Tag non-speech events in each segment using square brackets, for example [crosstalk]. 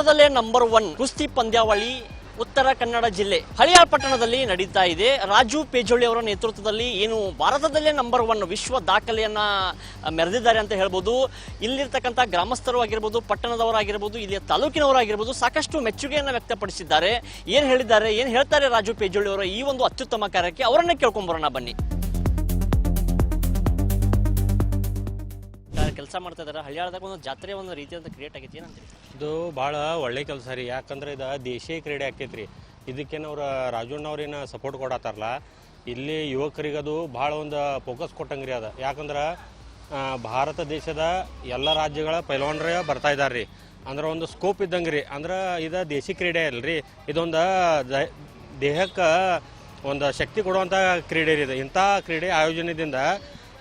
ಭಾರತದಲ್ಲೇ number one ಕುಸ್ತಿ ಪಂದ್ಯಾವಳಿ, ಉತ್ತರ ಕನ್ನಡ ಜಿಲ್ಲೆ. ಹಳಿಯಾಳ್ ಪಟ್ಟಣದಲ್ಲಿ ನಡೀತಾ ಇದೆ. ರಾಜು ಪೇಜೋಳಿ ಅವರ ನೇತೃತ್ವದಲ್ಲಿ ಏನು ಭಾರತದಲ್ಲೇ ನಂಬರ್ ಒನ್ ವಿಶ್ವ ದಾಖಲೆಯನ್ನ ಮೆರೆದಿದ್ದಾರೆ ಅಂತ ಹೇಳ್ಬೋದು. ಇಲ್ಲಿರ್ತಕ್ಕಂಥ ಗ್ರಾಮಸ್ಥರು ಆಗಿರ್ಬೋದು ಪಟ್ಟಣದವರಾಗಿರ್ಬೋದು ಇಲ್ಲಿಯ ತಾಲೂಕಿನವರಾಗಿರ್ಬೋದು ಸಾಕಷ್ಟು ಮೆಚ್ಚುಗೆಯನ್ನು ವ್ಯಕ್ತಪಡಿಸಿದ್ದಾರೆ. ಏನು ಹೇಳಿದ್ದಾರೆ, ಏನು ಹೇಳ್ತಾರೆ ರಾಜು ಪೇಜೋಳಿ ಅವರ ಈ ಒಂದು ಅತ್ಯುತ್ತಮ ಕಾರ್ಯಕ್ಕೆ? ಅವರನ್ನೇ ಕೇಳ್ಕೊಂಬರೋಣ ಬನ್ನಿ. ಕೆಲಸ ಮಾಡ್ತಾ ಇದ್ದಾರೆ ಹಳ್ಳಿಯಾಳದಾಗ ಒಂದು ಜಾತ್ರೆ ಒಂದು ರೀತಿಯಾದ ಕ್ರಿಯೇಟ್ ಆಗೈತಿ, ಏನಂತೀರಿ? ಇದು ಭಾಳ ಒಳ್ಳೆ ಕೆಲಸ ರೀ. ಯಾಕಂದ್ರೆ ಇದು ದೇಶೀಯ ಕ್ರೀಡೆ ಆಕೈತ್ರಿ. ಇದಕ್ಕೇನವ್ರ ರಾಜಣ್ಣವ್ರೇನು ಸಪೋರ್ಟ್ ಕೊಡತ್ತಾರಲ್ಲ, ಇಲ್ಲಿ ಯುವಕರಿಗದು ಭಾಳ ಒಂದು ಫೋಕಸ್ ಕೊಟ್ಟಂಗ್ರಿ ಅದ. ಯಾಕಂದ್ರೆ ಭಾರತ ದೇಶದ ಎಲ್ಲ ರಾಜ್ಯಗಳ ಪೈಲ್ವಾನ್ರೇ ಬರ್ತಾ ಇದ್ದಾರೆ ರೀ. ಅಂದ್ರೆ ಒಂದು ಸ್ಕೋಪ್ ಇದ್ದಂಗೆ ರೀ. ಅಂದ್ರೆ ಇದು ದೇಶಿ ಕ್ರೀಡೆ ಅಲ್ರಿ. ಇದೊಂದು ದೇಹಕ್ಕೆ ಒಂದು ಶಕ್ತಿ ಕೊಡುವಂಥ ಕ್ರೀಡೆ ರೀ ಇದು. ಇಂಥ ಕ್ರೀಡೆ ಆಯೋಜನೆದಿಂದ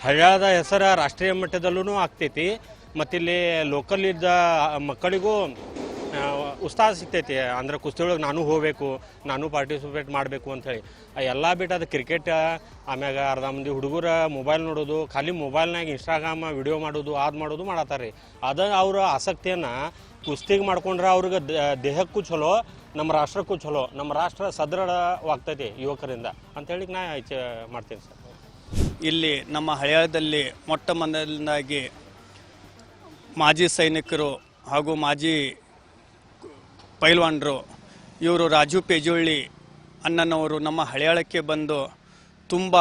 ಹಳ್ಯಾಳದ ಹೆಸರ ರಾಷ್ಟ್ರೀಯ ಮಟ್ಟದಲ್ಲೂ ಆಗ್ತೈತಿ. ಮತ್ತಿಲ್ಲಿ ಲೋಕಲ್ ಇದ್ದ ಮಕ್ಕಳಿಗೂ ಉತ್ಸಾಹ ಸಿಗ್ತೈತಿ. ಅಂದ್ರೆ ಕುಸ್ತಿ ಒಳಗೆ ನಾನು ಹೋಗಬೇಕು, ನಾನು ಪಾರ್ಟಿಸಿಪೇಟ್ ಮಾಡಬೇಕು ಅಂಥೇಳಿ. ಎಲ್ಲ ಬಿಟ್ಟು ಅದು ಕ್ರಿಕೆಟ್ ಆಮ್ಯಾಗ ಅರ್ಧ ಮಂದಿ ಹುಡುಗರ ಮೊಬೈಲ್ ನೋಡೋದು, ಖಾಲಿ ಮೊಬೈಲ್ನಾಗ ಇನ್ಸ್ಟಾಗ್ರಾಮ್ ವಿಡಿಯೋ ಮಾಡೋದು ಅದು ಮಾಡೋದು ಮಾಡತ್ತಾರ ರೀ ಅದ ಅವರ ಆಸಕ್ತಿಯನ್ನು ಕುಸ್ತಿಗೆ ಮಾಡ್ಕೊಂಡ್ರೆ ಅವ್ರಿಗೆ ದೇಹಕ್ಕೂ ಚಲೋ ನಮ್ಮ ರಾಷ್ಟ್ರಕ್ಕೂ ಚಲೋ ನಮ್ಮ ರಾಷ್ಟ್ರ ಸದೃಢವಾಗ್ತೈತಿ ಯುವಕರಿಂದ. ಅಂಥೇಳಿ ನಾ ಮಾಡ್ತೀನಿ ಸರ್. ಇಲ್ಲಿ ನಮ್ಮ ಹಳೆಯದಲ್ಲಿ ಮೊಟ್ಟ ಮೊದಲನಾಗಿ ಮಾಜಿ ಸೈನಿಕರು ಹಾಗೂ ಮಾಜಿ ಪೈಲ್ವಾನರು, ಇವರು ರಾಜು ಪೇಜೋಳ್ಳಿ ಅಣ್ಣನವರು ನಮ್ಮ ಹಳೆಯಾಳಕ್ಕೆ ಬಂದು ತುಂಬ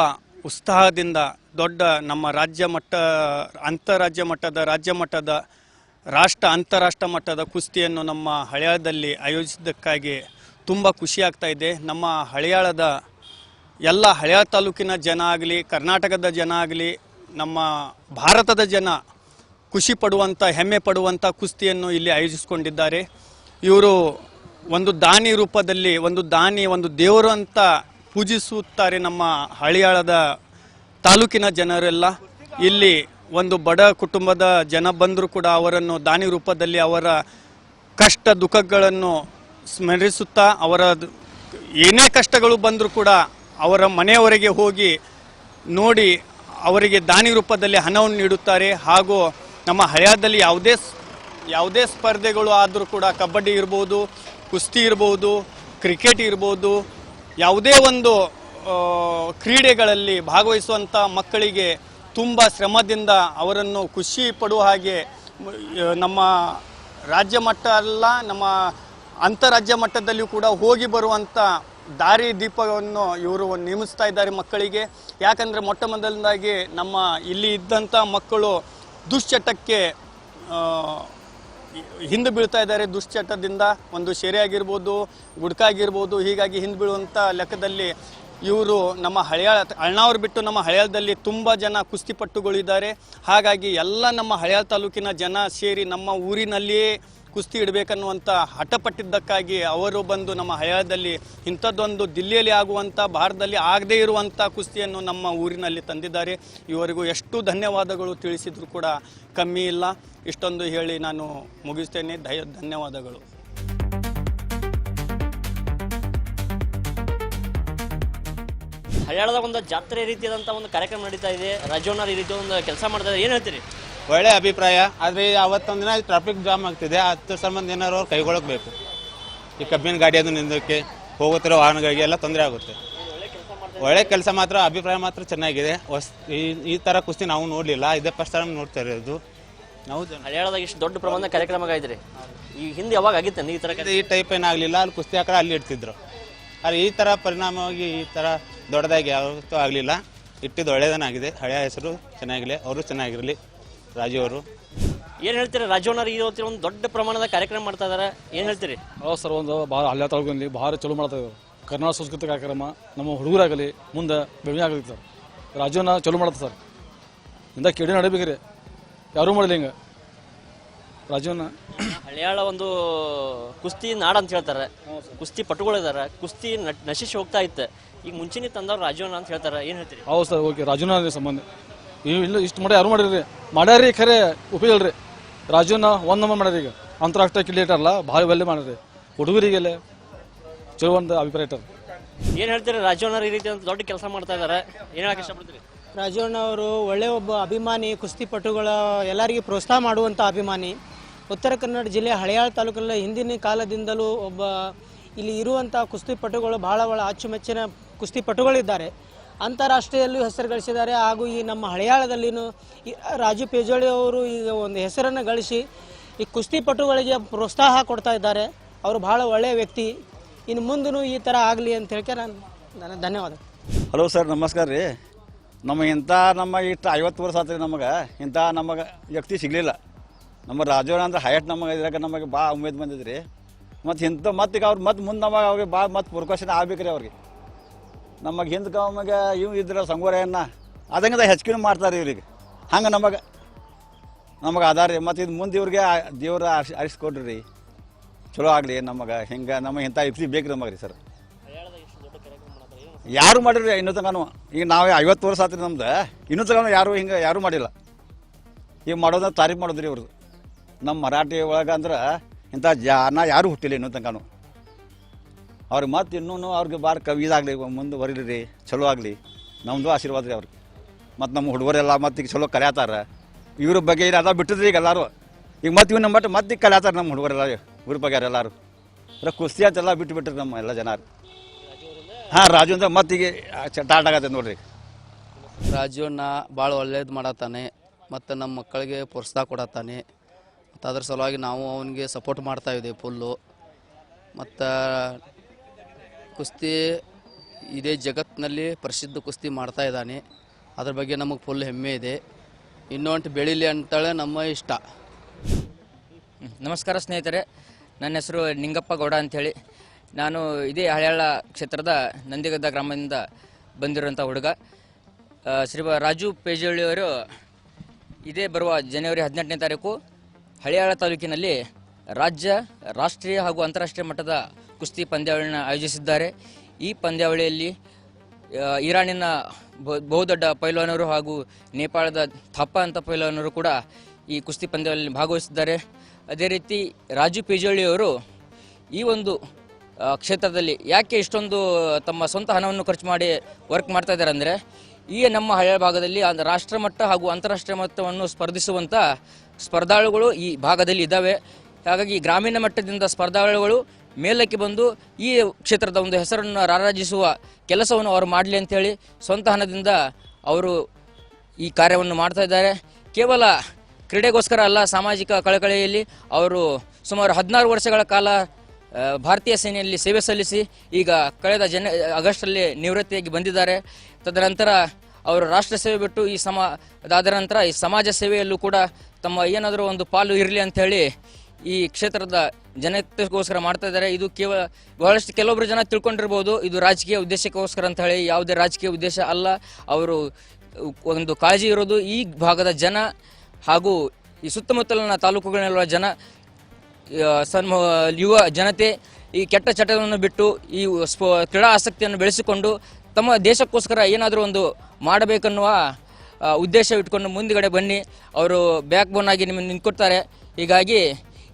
ಉತ್ಸಾಹದಿಂದ ದೊಡ್ಡ ನಮ್ಮ ರಾಜ್ಯ ಮಟ್ಟ, ಅಂತಾರಾಜ್ಯ ಮಟ್ಟದ, ರಾಜ್ಯ ಮಟ್ಟದ, ರಾಷ್ಟ್ರ ಅಂತಾರಾಷ್ಟ್ರ ಮಟ್ಟದ ಕುಸ್ತಿಯನ್ನು ನಮ್ಮ ಹಳೆಯಾಳದಲ್ಲಿ ಆಯೋಜಿಸಿದ್ದಕ್ಕಾಗಿ ತುಂಬ ಖುಷಿಯಾಗ್ತಾ ಇದೆ. ನಮ್ಮ ಹಳೆಯಾಳದ ಎಲ್ಲ ಹಳೆಯ ತಾಲೂಕಿನ ಜನ ಆಗಲಿ, ಕರ್ನಾಟಕದ ಜನ ಆಗಲಿ, ನಮ್ಮ ಭಾರತದ ಜನ ಖುಷಿ ಪಡುವಂಥ ಹೆಮ್ಮೆ ಪಡುವಂಥ ಕುಸ್ತಿಯನ್ನು ಇಲ್ಲಿ ಆಯೋಜಿಸಿಕೊಂಡಿದ್ದಾರೆ. ಇವರು ಒಂದು ದಾನಿ ರೂಪದಲ್ಲಿ, ಒಂದು ದಾನಿ, ಒಂದು ದೇವರು ಅಂತ ಪೂಜಿಸುತ್ತಾರೆ ನಮ್ಮ ಹಳಿಯಾಳದ ತಾಲೂಕಿನ ಜನರೆಲ್ಲ. ಇಲ್ಲಿ ಒಂದು ಬಡ ಕುಟುಂಬದ ಜನ ಬಂದರೂ ಕೂಡ ಅವರನ್ನು ದಾನಿ ರೂಪದಲ್ಲಿ ಅವರ ಕಷ್ಟ, ದುಃಖಗಳನ್ನು ಸ್ಮರಿಸುತ್ತಾ, ಅವರ ಏನೇ ಕಷ್ಟಗಳು ಬಂದರೂ ಕೂಡ ಅವರ ಮನೆಯವರೆಗೆ ಹೋಗಿ ನೋಡಿ ಅವರಿಗೆ ದಾನಿ ರೂಪದಲ್ಲಿ ಹಣವನ್ನು ನೀಡುತ್ತಾರೆ. ಹಾಗೂ ನಮ್ಮ ಹಳೆಯದಲ್ಲಿ ಯಾವುದೇ ಯಾವುದೇ ಸ್ಪರ್ಧೆಗಳು ಆದರೂ ಕೂಡ ಕಬಡ್ಡಿ ಇರ್ಬೋದು, ಕುಸ್ತಿ ಇರ್ಬೋದು, ಕ್ರಿಕೆಟ್ ಇರ್ಬೋದು, ಯಾವುದೇ ಒಂದು ಕ್ರೀಡೆಗಳಲ್ಲಿ ಭಾಗವಹಿಸುವಂಥ ಮಕ್ಕಳಿಗೆ ತುಂಬ ಶ್ರಮದಿಂದ ಅವರನ್ನು ಖುಷಿ ಪಡುವ ಹಾಗೆ ನಮ್ಮ ರಾಜ್ಯ ಮಟ್ಟ ಅಲ್ಲ, ನಮ್ಮ ಅಂತಾರಾಜ್ಯ ಮಟ್ಟದಲ್ಲಿಯೂ ಕೂಡ ಹೋಗಿ ಬರುವಂಥ ದಾರಿ ದೀಪವನ್ನು ಇವರು ನೇಮಿಸ್ತಾ ಇದ್ದಾರೆ ಮಕ್ಕಳಿಗೆ. ಯಾಕಂದರೆ ಮೊಟ್ಟ ಮೊದಲನೇದಾಗಿ ನಮ್ಮ ಇಲ್ಲಿ ಇದ್ದಂಥ ಮಕ್ಕಳು ದುಶ್ಚಟಕ್ಕೆ ಹಿಂದೆ ಬೀಳ್ತಾ ಇದ್ದಾರೆ. ದುಶ್ಚಟದಿಂದ ಒಂದು ಶೆರೆ ಆಗಿರ್ಬೋದು ಗುಡ್ಕ ಆಗಿರ್ಬೋದು ಹೀಗಾಗಿ ಹಿಂದೆ ಬೀಳುವಂಥ ಲೆಕ್ಕದಲ್ಲಿ ಇವರು ನಮ್ಮ ಹಳೆಯ ಅಳ್ನಾವ್ರು ಬಿಟ್ಟು ನಮ್ಮ ಹಳೆಯದಲ್ಲಿ ತುಂಬ ಜನ ಕುಸ್ತಿಪಟ್ಟುಗಳಿದ್ದಾರೆ ಹಾಗಾಗಿ ಎಲ್ಲ ನಮ್ಮ ಹಳೆಯ ತಾಲೂಕಿನ ಜನ ಸೇರಿ ನಮ್ಮ ಊರಿನಲ್ಲಿಯೇ ಕುಸ್ತಿ ಇಡಬೇಕನ್ನುವಂಥ ಹಠಪಟ್ಟಿದ್ದಕ್ಕಾಗಿ ಅವರು ಬಂದು ನಮ್ಮ ಹಯಾದಲ್ಲಿ ಇಂಥದ್ದೊಂದು ದಿಲ್ಲಿಯಲ್ಲಿ ಆಗುವಂಥ ಭಾರತದಲ್ಲಿ ಆಗದೇ ಇರುವಂಥ ಕುಸ್ತಿಯನ್ನು ನಮ್ಮ ಊರಿನಲ್ಲಿ ತಂದಿದ್ದಾರೆ. ಇವರಿಗೂ ಎಷ್ಟು ಧನ್ಯವಾದಗಳು ತಿಳಿಸಿದರೂ ಕೂಡ ಕಮ್ಮಿ ಇಲ್ಲ. ಇಷ್ಟೊಂದು ಹೇಳಿ ನಾನು ಮುಗಿಸ್ತೇನೆ. ಧನ್ಯವಾದಗಳು. ಹಯಾಳದ ಒಂದು ಜಾತ್ರೆ ರೀತಿಯಾದಂಥ ಒಂದು ಕಾರ್ಯಕ್ರಮ ನಡೀತಾ ಇದೆ. ರಾಜೋನರ್ ಈ ರೀತಿ ಒಂದು ಕೆಲಸ ಮಾಡ್ತಾ ಇದೆ ಏನು ಹೇಳ್ತೀರಿ? ಒಳ್ಳೆ ಅಭಿಪ್ರಾಯ. ಆದರೆ ಅವತ್ತೊಂದು ದಿನ ಟ್ರಾಫಿಕ್ ಜಾಮ್ ಆಗ್ತಿದೆ. ಹತ್ತು ಸಂಬಂಧ ಏನಾರು ಅವ್ರು ಕೈಗೊಳ್ಳಬೇಕು ಈ ಕಬ್ಬಿನ ಗಾಡಿ ಅದು ನಿಂದಕ್ಕೆ ಹೋಗುತ್ತಿರೋ ವಾಹನಗಳಿಗೆ ಎಲ್ಲ ತೊಂದರೆ ಆಗುತ್ತೆ. ಒಳ್ಳೆ ಕೆಲಸ ಮಾತ್ರ ಅಭಿಪ್ರಾಯ ಮಾತ್ರ ಚೆನ್ನಾಗಿದೆ. ಹೊಸ ಈ ಈ ಥರ ಕುಸ್ತಿ ನಾವು ನೋಡಲಿಲ್ಲ. ಇದೇ ಫಸ್ಟ್ ಟೈಮ್ ನೋಡ್ತಾ ಇರೋದು. ನಾವು ಜನ ಹಳ್ಯಾಳದಾಗ ಇಷ್ಟು ದೊಡ್ಡ ಪ್ರಮಾಣದ ಕಾರ್ಯಕ್ರಮ ಆಗಿದ್ರಿ ಈ ಹಿಂದೆ ಯಾವಾಗ ಆಗಿತ್ತು ಈ ಥರ ಈ ಟೈಪ್ ಏನಾಗಲಿಲ್ಲ ಅಲ್ಲಿ ಕುಸ್ತಿ ಹಾಕಡೆ ಅಲ್ಲಿ ಇಡ್ತಿದ್ರು. ಆದರೆ ಈ ಥರ ಪರಿಣಾಮವಾಗಿ ಈ ಥರ ದೊಡ್ಡದಾಗಿ ಯಾವತ್ತೂ ಆಗಲಿಲ್ಲ. ಇಟ್ಟಿದ್ದು ಒಳ್ಳೆಯದನ್ನಾಗಿದೆ ಹಳೆಯ ಹೆಸರು ಚೆನ್ನಾಗಿಲ್ಲ ಅವರು ಚೆನ್ನಾಗಿರಲಿ. ರಾಜು ಅವರು. ಏನು ಹೇಳ್ತೀರಿ? ರಾಜವಣ್ಣರು ಈ ಹೊತ್ತಿನ ಒಂದು ದೊಡ್ಡ ಪ್ರಮಾಣದ ಕಾರ್ಯಕ್ರಮ ಮಾಡ್ತಾ ಇದ್ದಾರೆ ಏನು ಹೇಳ್ತೀರಿ? ಹೌದು ಸರ್ ಒಂದು ಬಹಳ ಹಳ್ಳ ತಾಲೂಕಿನಲ್ಲಿ ಬಹಳ ಚಲೋ ಮಾಡ್ತಾ ಇದ್ದಾರೆ ಕರ್ನಾಟಕ ಸಂಸ್ಕೃತಿ ಕಾರ್ಯಕ್ರಮ ನಮ್ಮ ಹುಡುಗರಾಗಲಿ ಮುಂದೆ ಬೆಳವಣಿಗೆ ಆಗಲಿ ಸರ್. ರಾಜ್ಯವನ್ನ ಚಲೋ ಮಾಡುತ್ತೆ ಸರ್. ಇಂದ ಕೇಳಿ ನಡಿಬೇಕ್ರಿ ಯಾರೂ ಮಾಡಲಿ ಹಿಂಗೆ. ರಾಜ್ಯವನ್ನ ಹಳ್ಯಾಳ ಒಂದು ಕುಸ್ತಿ ನಾಡ ಅಂತ ಹೇಳ್ತಾರೆ. ಕುಸ್ತಿ ಪಟುಗಳಿದ್ದಾರೆ ಕುಸ್ತಿ ನಶಿಸಿ ಹೋಗ್ತಾ ಇತ್ತು. ಈಗ ಮುಂಚಿನ ತಂದವ್ರು ರಾಜವಣ್ಣ ಅಂತ ಹೇಳ್ತಾರೆ. ಏನು ಹೇಳ್ತೀರಿ? ಹೌದು ಸರ್ ಓಕೆ. ರಾಜವನ್ನ ಅದೇ ಸಂಬಂಧ. ಇವು ಇಲ್ಲ ಇಷ್ಟು ಮಾಡಿ ಯಾರು ಮಾಡಿರಿ ಮಾಡ್ಯಾರಿ ಖರೆ ಉಪಯೋಗ ಇಲ್ರಿ ರಾಜವನ್ನ ಒಂದು ನಂಬರ್ ಮಾಡ್ಯಾರ ಈಗ. ಅಂತಾರಾಷ್ಟ್ರೀಯ ಕ್ರಿಕೆಟರ್ಲ ಭಾಳ ಒಳ್ಳೆ ಮಾಡ್ರಿ ಹುಡುಗರಿಗೆಲ್ಲ ಚಲೋ ಒಂದು ಅಭಿಪ್ರಾಯ ಇಟ್ಟಾರ ಏನು ಹೇಳ್ತೀರಿ ರಾಜವಣ್ಣರು ಈ ರೀತಿ ಒಂದು ದೊಡ್ಡ ಕೆಲಸ ಮಾಡ್ತಾ ಇದ್ದಾರೆ ಏನು ಹೇಳಕ್ಕೆ ಇಷ್ಟಪಡ್ತೀರಿ? ರಾಜಣ್ಣ ಅವರು ಒಳ್ಳೆ ಒಬ್ಬ ಅಭಿಮಾನಿ ಕುಸ್ತಿಪಟುಗಳ ಎಲ್ಲರಿಗೂ ಪ್ರೋತ್ಸಾಹ ಮಾಡುವಂಥ ಅಭಿಮಾನಿ. ಉತ್ತರ ಕನ್ನಡ ಜಿಲ್ಲೆ ಹಳೆಯಾಳ ತಾಲೂಕಿನಲ್ಲಿ ಹಿಂದಿನ ಕಾಲದಿಂದಲೂ ಒಬ್ಬ ಇಲ್ಲಿ ಇರುವಂಥ ಕುಸ್ತಿಪಟುಗಳು ಭಾಳ ಭಾಳ ಅಚ್ಚುಮೆಚ್ಚಿನ ಕುಸ್ತಿಪಟುಗಳಿದ್ದಾರೆ. ಅಂತಾರಾಷ್ಟ್ರೀಯಲ್ಲೂ ಹೆಸರು ಗಳಿಸಿದ್ದಾರೆ. ಹಾಗೂ ಈ ನಮ್ಮ ಹಳೆಯಾಳದಲ್ಲಿನೂ ರಾಜು ಪೇಜೋಳಿ ಅವರು ಈಗ ಒಂದು ಹೆಸರನ್ನು ಗಳಿಸಿ ಈ ಕುಸ್ತಿಪಟುಗಳಿಗೆ ಪ್ರೋತ್ಸಾಹ ಕೊಡ್ತಾ ಇದ್ದಾರೆ. ಅವರು ಬಹಳ ಒಳ್ಳೆಯ ವ್ಯಕ್ತಿ. ಇನ್ನು ಮುಂದೂ ಈ ಥರ ಆಗಲಿ ಅಂತ ಹೇಳ್ಕೆ ನಾನು ಧನ್ಯವಾದ. ಹಲೋ ಸರ್, ನಮಸ್ಕಾರ ರೀ. ನಮ್ಮ ಇಂಥ ನಮ್ಮ ಇಷ್ಟು ಐವತ್ತು ವರ್ಷ ಆತ್ರಿ ನಮಗೆ. ಇಂಥ ನಮಗೆ ವ್ಯಕ್ತಿ ಸಿಗಲಿಲ್ಲ. ನಮ್ಮ ರಾಜೋಣ ಅಂದ್ರೆ ಹೈಟ್ ನಮಗೆ ಇದ್ರಾಗ ನಮಗೆ ಭಾಳ ಉಮೇದ್ ಬಂದಿದ್ರಿ. ಮತ್ತು ಇಂಥ ಮತ್ತೆ ಈಗ ಅವ್ರು ಮತ್ತೆ ಮುಂದೆ ನಮಗೆ ಅವ್ರಿಗೆ ಭಾಳ ಮತ್ತೆ ಆಗ್ಬೇಕು ರೀ ಅವ್ರಿಗೆ. ನಮಗೆ ಹಿಂದ್ ನಮಗೆ ಇವು ಇದ್ರ ಸಂಗೋರೆಯನ್ನ ಅದಂಗದ ಹೆಚ್ಚಿನ ಮಾಡ್ತಾರೆ ಇವ್ರಿಗೆ. ಹಂಗೆ ನಮಗೆ ನಮಗೆ ಅದಾರ. ರೀ ಮತ್ತು ಇದು ಮುಂದೆ ಇವ್ರಿಗೆ ದೇವ್ರ ಅರಿಸ್ ಅರಿಸ್ಕೊಡ್ರಿ ಚಲೋ ಆಗಲಿ ನಮಗೆ. ಹಿಂಗೆ ನಮಗೆ ಇಂಥ ಯುಕ್ತಿ ಬೇಕು ರೀ ನಮಗೆ ರೀ ಸರ್. ಯಾರು ಮಾಡಿರಿ ಇನ್ನೂ ತನಕ ಈಗ ನಾವು ಐವತ್ತು ವರ್ಷ ಆತ್ರಿ ನಮ್ದು. ಇನ್ನೂ ತನಕ ಯಾರು ಹಿಂಗೆ ಯಾರು ಮಾಡಿಲ್ಲ. ಈಗ ಮಾಡೋದ ತಾರೀಫ್ ಮಾಡೋದ್ರಿ ಇವ್ರದ್ದು ನಮ್ಮ ಮರಾಠಿ ಒಳಗೆ ಅಂದ್ರೆ ಇಂಥ ಜಾನ ಯಾರು ಹುಟ್ಟಿಲ್ಲ ಇನ್ನೂ ತನಕ ಅವ್ರಿಗೆ ಮತ್ತೆ ಇನ್ನೂ ಅವ್ರಿಗೆ ಭಾಳ ಕವಿ ಇದಾಗಲಿ, ಮುಂದೆ ರೀ ಚಲೋ ಆಗಲಿ. ನಮ್ಮದು ಆಶೀರ್ವಾದ ರೀ ಅವ್ರಿಗೆ. ಮತ್ತು ನಮ್ಮ ಹುಡುಗರೆಲ್ಲ ಮತ್ತೆ ಈಗ ಚಲೋ ಕಲಿಯತ್ತಾರ ಇವ್ರ ಬಗ್ಗೆ ಏನು ಅದ ಬಿಟ್ಟಿದ್ರಿ ಈಗ ಎಲ್ಲರೂ. ಈಗ ಮತ್ತೆ ನಮ್ಮ ಮಟ್ಟ ಮತ್ತೆ ಈಗ ಕಲಿಯತ್ತಾರ ನಮ್ಮ ಹುಡುಗರೆಲ್ಲ, ಇವ್ರ ಬಗ್ಗೆ ಎಲ್ಲರೂ. ಅಂದ್ರೆ ಕುಸ್ತಿ ಅಂತೆಲ್ಲ ಬಿಟ್ಟು ನಮ್ಮ ಎಲ್ಲ ಜನರು ಹಾಂ, ರಾಜು ಅಂದ್ರೆ ಮತ್ತೀಗ ಸ್ಟಾರ್ಟ್ ಆಗತ್ತೆ ನೋಡ್ರಿ. ರಾಜುವನ್ನ ಭಾಳ ಒಳ್ಳೇದು ಮಾಡತ್ತಾನೆ. ಮತ್ತು ನಮ್ಮ ಮಕ್ಕಳಿಗೆ ಪ್ರೋತ್ಸಾಹ ಕೊಡತ್ತಾನೆ. ಮತ್ತು ಅದ್ರ ಸಲುವಾಗಿ ನಾವು ಅವನಿಗೆ ಸಪೋರ್ಟ್ ಮಾಡ್ತಾ ಇದ್ದೀವಿ ಫುಲ್ಲು ಮತ್ತು ಕುಸ್ತಿ ಇದೇ ಜಗತ್ತಿನಲ್ಲಿ ಪ್ರಸಿದ್ಧ ಕುಸ್ತಿ ಮಾಡ್ತಾ ಇದ್ದಾನೆ. ಅದ್ರ ಬಗ್ಗೆ ನಮಗೆ ಫುಲ್ ಹೆಮ್ಮೆ ಇದೆ. ಇನ್ನೊಂಟು ಬೆಳಿಲಿ ಅಂತೇಳಿ ನಮ್ಮ ಇಷ್ಟ. ನಮಸ್ಕಾರ ಸ್ನೇಹಿತರೆ. ನನ್ನ ಹೆಸರು ನಿಂಗಪ್ಪ ಗೌಡ ಅಂಥೇಳಿ. ನಾನು ಇದೇ ಹಳೆಯಾಳ ಕ್ಷೇತ್ರದ ನಂದಿಗದ್ದ ಗ್ರಾಮದಿಂದ ಬಂದಿರುವಂಥ ಹುಡುಗ. ಶ್ರೀ ರಾಜು ಅವರು ಇದೇ ಬರುವ ಜನವರಿ ಹದಿನೆಂಟನೇ ತಾರೀಕು ಹಳಿಯಾಳ ತಾಲೂಕಿನಲ್ಲಿ ರಾಜ್ಯ, ರಾಷ್ಟ್ರೀಯ ಹಾಗೂ ಅಂತಾರಾಷ್ಟ್ರೀಯ ಮಟ್ಟದ ಕುಸ್ತಿ ಪಂದ್ಯಾವಳಿನ ಆಯೋಜಿಸಿದ್ದಾರೆ. ಈ ಪಂದ್ಯಾವಳಿಯಲ್ಲಿ ಇರಾನಿನ ಬಹು- ಬಹುದೊಡ್ಡ ಪೈಲ್ವಾನರು ಹಾಗೂ ನೇಪಾಳದ ಥಪ್ಪ ಅಂತ ಪೈಲ್ವಾನರು ಕೂಡ ಈ ಕುಸ್ತಿ ಪಂದ್ಯಾವಳಿಯಲ್ಲಿ ಭಾಗವಹಿಸಿದ್ದಾರೆ. ಅದೇ ರೀತಿ ರಾಜು ಪೇಜೋಳಿಯವರು ಈ ಒಂದು ಕ್ಷೇತ್ರದಲ್ಲಿ ಯಾಕೆ ಇಷ್ಟೊಂದು ತಮ್ಮ ಸ್ವಂತ ಹಣವನ್ನು ಖರ್ಚು ಮಾಡಿ ವರ್ಕ್ ಮಾಡ್ತಾ ಇದ್ದಾರೆ ಅಂದರೆ, ಈ ನಮ್ಮ ಹಳೆಯ ಭಾಗದಲ್ಲಿ ರಾಷ್ಟ್ರಮಟ್ಟ ರಾಷ್ಟ್ರ ಮಟ್ಟ ಹಾಗೂ ಅಂತಾರಾಷ್ಟ್ರೀಯ ಮಟ್ಟವನ್ನು ಸ್ಪರ್ಧಿಸುವಂಥ ಸ್ಪರ್ಧಾಳುಗಳು ಈ ಭಾಗದಲ್ಲಿ ಇದ್ದಾವೆ. ಹಾಗಾಗಿ ಗ್ರಾಮೀಣ ಮಟ್ಟದಿಂದ ಸ್ಪರ್ಧಾಳುಗಳು ಮೇಲಕ್ಕೆ ಬಂದು ಈ ಕ್ಷೇತ್ರದ ಒಂದು ಹೆಸರನ್ನು ರಾರಾಜಿಸುವ ಕೆಲಸವನ್ನು ಅವರು ಮಾಡಲಿ ಅಂತೇಳಿ ಸ್ವಂತ ಹಣದಿಂದ ಅವರು ಈ ಕಾರ್ಯವನ್ನು ಮಾಡ್ತಾ ಇದ್ದಾರೆ. ಕೇವಲ ಕ್ರೀಡೆಗೋಸ್ಕರ ಅಲ್ಲ, ಸಾಮಾಜಿಕ ಕಳಕಳಿಯಲ್ಲಿ ಅವರು ಸುಮಾರು ಹದಿನಾರು ವರ್ಷಗಳ ಕಾಲ ಭಾರತೀಯ ಸೇನೆಯಲ್ಲಿ ಸೇವೆ ಸಲ್ಲಿಸಿ ಈಗ ಕಳೆದ ಜನ, ಆಗಸ್ಟಲ್ಲಿ ನಿವೃತ್ತಿಯಾಗಿ ಬಂದಿದ್ದಾರೆ. ತದನಂತರ ಅವರು ರಾಷ್ಟ್ರ ಸೇವೆ ಬಿಟ್ಟು ಈ ಸಮ, ಅದಾದ ನಂತರ ಈ ಸಮಾಜ ಸೇವೆಯಲ್ಲೂ ಕೂಡ ತಮ್ಮ ಏನಾದರೂ ಒಂದು ಪಾಲು ಇರಲಿ ಅಂಥೇಳಿ ಈ ಕ್ಷೇತ್ರದ ಜನತೆಗೋಸ್ಕರ ಮಾಡ್ತಾ ಇದ್ದಾರೆ. ಇದು ಕೇವಲ ಬಹಳಷ್ಟು ಕೆಲವೊಬ್ಬರು ಜನ ತಿಳ್ಕೊಂಡಿರ್ಬೋದು. ಇದು ರಾಜಕೀಯ ಉದ್ದೇಶಕ್ಕೋಸ್ಕರ ಅಂತ ಹೇಳಿ ಯಾವುದೇ ರಾಜಕೀಯ ಉದ್ದೇಶ ಅಲ್ಲ. ಅವರು ಒಂದು ಕಾಳಜಿ ಇರೋದು ಈ ಭಾಗದ ಜನ ಹಾಗೂ ಈ ಸುತ್ತಮುತ್ತಲಿನ ತಾಲೂಕುಗಳಲ್ಲಿರುವ ಜನ ಸನ್ಮ, ಯುವ ಜನತೆ ಈ ಕೆಟ್ಟ ಚಟವನ್ನು ಬಿಟ್ಟು ಈ ಸ್ಪೋ, ಕ್ರೀಡಾ ಆಸಕ್ತಿಯನ್ನು ಬೆಳೆಸಿಕೊಂಡು ತಮ್ಮ ದೇಶಕ್ಕೋಸ್ಕರ ಏನಾದರೂ ಒಂದು ಮಾಡಬೇಕನ್ನುವ ಉದ್ದೇಶ ಇಟ್ಕೊಂಡು ಮುಂದುಗಡೆ ಬನ್ನಿ. ಅವರು ಬ್ಯಾಕ್ ಬೋನ್ ಆಗಿ ನಿಮ್ಮನ್ನು ನಿಂತ್ಕೊಡ್ತಾರೆ. ಹೀಗಾಗಿ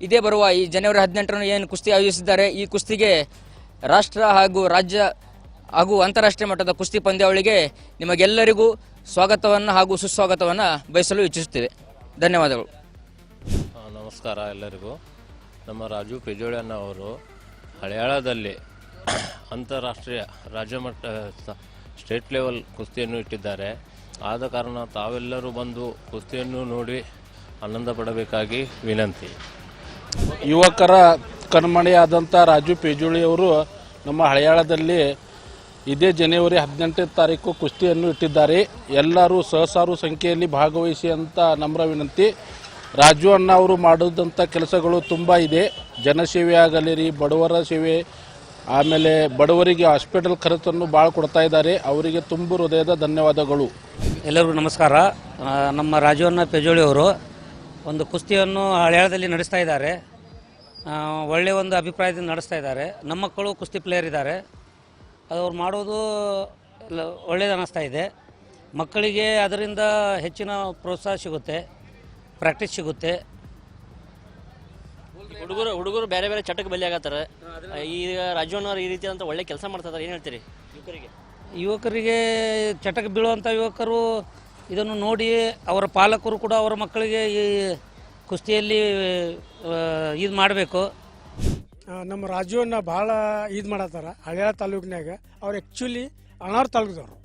ಇದೇ ಬರುವ ಈ ಜನವರಿ ಹದಿನೆಂಟರನ್ನು ಏನು ಕುಸ್ತಿ ಆಯೋಜಿಸಿದ್ದಾರೆ, ಈ ಕುಸ್ತಿಗೆ ರಾಷ್ಟ್ರ ಹಾಗೂ ರಾಜ್ಯ ಹಾಗೂ ಅಂತಾರಾಷ್ಟ್ರೀಯ ಮಟ್ಟದ ಕುಸ್ತಿ ಪಂದ್ಯಾವಳಿಗೆ ನಿಮಗೆಲ್ಲರಿಗೂ ಸ್ವಾಗತವನ್ನು ಹಾಗೂ ಸುಸ್ವಾಗತವನ್ನು ಬಯಸಲು ಇಚ್ಛಿಸುತ್ತೇವೆ. ಧನ್ಯವಾದಗಳು. ನಮಸ್ಕಾರ ಎಲ್ಲರಿಗೂ. ನಮ್ಮ ರಾಜು ಪೆಜೋಳಣ್ಣ ಅವರು ಹಳೆಯಾಳದಲ್ಲಿ [clears throat] ಅಂತಾರಾಷ್ಟ್ರೀಯ ರಾಜ್ಯ ಮಟ್ಟ ಸ್ಟೇಟ್ ಲೆವೆಲ್ ಕುಸ್ತಿಯನ್ನು ಇಟ್ಟಿದ್ದಾರೆ. ಆದ ಕಾರಣ ತಾವೆಲ್ಲರೂ ಬಂದು ಕುಸ್ತಿಯನ್ನು ನೋಡಿ ಆನಂದ ಪಡಬೇಕಾಗಿ ವಿನಂತಿ. ಯುವಕರ ಕಣ್ಮಣಿಯಾದಂಥ ರಾಜು ಪೇಜುಳಿಯವರು ನಮ್ಮ ಹಳೆಯಾಳದಲ್ಲಿ ಇದೇ ಜನವರಿ ಹದಿನೆಂಟನೇ ತಾರೀಕು ಕುಸ್ತಿಯನ್ನು ಇಟ್ಟಿದ್ದಾರೆ. ಎಲ್ಲರೂ ಸಹಸಾರು ಸಂಖ್ಯೆಯಲ್ಲಿ ಭಾಗವಹಿಸಿ ಅಂತ ನಮ್ರ ವಿನಂತಿ. ರಾಜು ಅಣ್ಣ ಅವರು ಮಾಡಿದಂಥ ಕೆಲಸಗಳು ತುಂಬ ಇದೆ. ಜನಸೇವೆ ಆಗಲಿ ರೀ ಬಡವರ ಸೇವೆ, ಆಮೇಲೆ ಬಡವರಿಗೆ ಹಾಸ್ಪಿಟಲ್ ಖರ್ಚನ್ನು ಭಾಳ ಕೊಡ್ತಾ ಇದ್ದಾರೆ. ಅವರಿಗೆ ತುಂಬ ಹೃದಯದ ಧನ್ಯವಾದಗಳು. ಎಲ್ಲರಿಗೂ ನಮಸ್ಕಾರ. ನಮ್ಮ ರಾಜು ಅಣ್ಣ ಅವರು ಒಂದು ಕುಸ್ತಿಯನ್ನು ಹಳೆಯಾಳದಲ್ಲಿ ನಡೆಸ್ತಾ ಇದ್ದಾರೆ. ಒಳ್ಳೆಯ ಒಂದು ಅಭಿಪ್ರಾಯದಿಂದ ನಡೆಸ್ತಾ ಇದ್ದಾರೆ. ನಮ್ಮ ಮಕ್ಕಳು ಕುಸ್ತಿ ಪ್ಲೇಯರ್ ಇದ್ದಾರೆ. ಅದು ಅವ್ರು ಮಾಡೋದು ಒಳ್ಳೇದು ಅನ್ನಿಸ್ತಾ ಇದೆ. ಮಕ್ಕಳಿಗೆ ಅದರಿಂದ ಹೆಚ್ಚಿನ ಪ್ರೋತ್ಸಾಹ ಸಿಗುತ್ತೆ ಪ್ರಾಕ್ಟೀಸ್ ಸಿಗುತ್ತೆ. ಹುಡುಗರು ಹುಡುಗರು ಬೇರೆ ಬೇರೆ ಚಟಕ್ಕೆ ಬಲಿಯಾಗತ್ತಾರೆ ಈಗ ರಾಜಣ್ಣವ್ರು ಈ ರೀತಿಯಾದಂಥ ಒಳ್ಳೆ ಕೆಲಸ ಮಾಡ್ತಾ ಇದ್ದಾರೆ. ಏನು ಹೇಳ್ತೀರಿ ಯುವಕರಿಗೆ? ಯುವಕರಿಗೆ ಚಟಕ್ಕೆ ಬೀಳುವಂಥ ಯುವಕರು ಇದನ್ನು ನೋಡಿ ಅವರ ಪಾಲಕರು ಕೂಡ ಅವರ ಮಕ್ಕಳಿಗೆ ಈ ಕುಸ್ತಿಯಲ್ಲಿ ಇದು ಮಾಡಬೇಕು. ನಮ್ಮ ರಾಜ್ಯವನ್ನು ಭಾಳ ಇದು ಮಾಡತ್ತಾರ ಹಳೆಯ ತಾಲೂಕಿನಾಗ ಅವ್ರು ಆ್ಯಕ್ಚುಲಿ ಅಣಾರ್ ತಾಲೂಕದವ್ರು.